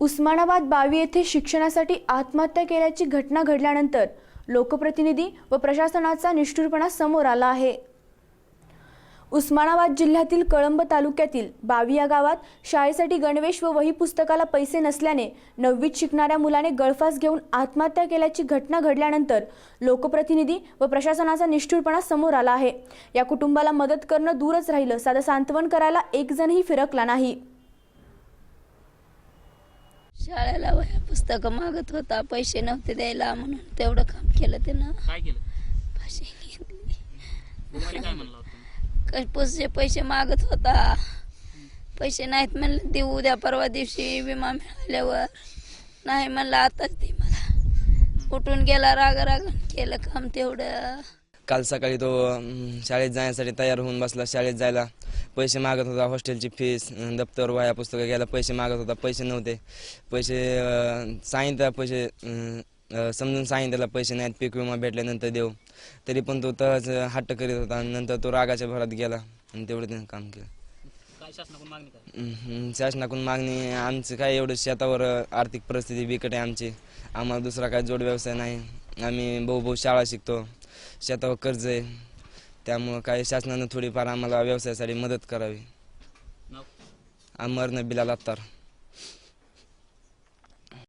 उस्मानाबाद बावी येथे शिक्षणासाठी आत्महत्या केल्याची घटना घडल्यानंतर लोकप्रतिनिधी व प्रशासनाचा निष्ठुरपणा समोर आला आहे. उस्मानाबाद जिल्ह्यातील कळंब तालुक्यातील बावी या गावात शाळेसाठी गणवेश व वही पुस्तकाला पैसे नसल्याने नववीत शिकणाऱ्या मुलाने गळफास घेऊन आत्महत्या केल्याची घटना घडल्यानंतर लोकप्रतिनिधी व प्रशासनाचा निष्ठुरपणा समोर आला आहे. या कुटुंबाला मदत करणं दूरच राहिलं. साधं सांत्वन करायला एकजणही फिरकला नाही. शाळेला वह्या पुस्तकं मागत होता. पैसे नव्हते द्यायला म्हणून तेवढं काम केलं त्यानं. काय केलं? घेतली. काय म्हणलं पैसे पैसे मागत होता. पैसे नाहीत म्हणलं देऊ उद्या परवा दिवशी विमा मिळाल्यावर. नाही म्हणलं आताच दे मला. उठून गेला राग राग केलं काम तेवढं. काल सकाळी तो अं, शाळेत जाण्यासाठी तयार होऊन बसला. शाळेत जायला पैसे मागत होता हॉस्टेलची फीस दप्तर वह्या पुस्तकं घ्यायला पैसे मागत होता पैसे नव्हते. पैसे सांगितलं पैसे समजून सांगितलं पैसे नाहीत पीक विमा भेटल्यानंतर देऊ. तरी पण तो तहच हट्ट करीत होता आणि नंतर तो रागाच्या भरात गेला आणि तेवढं त्यानं काम केलं. काय शासनाकडून मागणी आमचं काय एवढं शेतावर आर्थिक परिस्थिती बिकट आहे आमची. आम्हाला दुसरा काय जोड व्यवसाय नाही. आम्ही भाऊ भाऊ शाळा शिकतो. शेतावर कर्ज आहे. त्यामुळं काय शासनानं थोडीफार आम्हाला व्यवसायासाठी मदत करावी. नाव अमर बिलाल अत्तार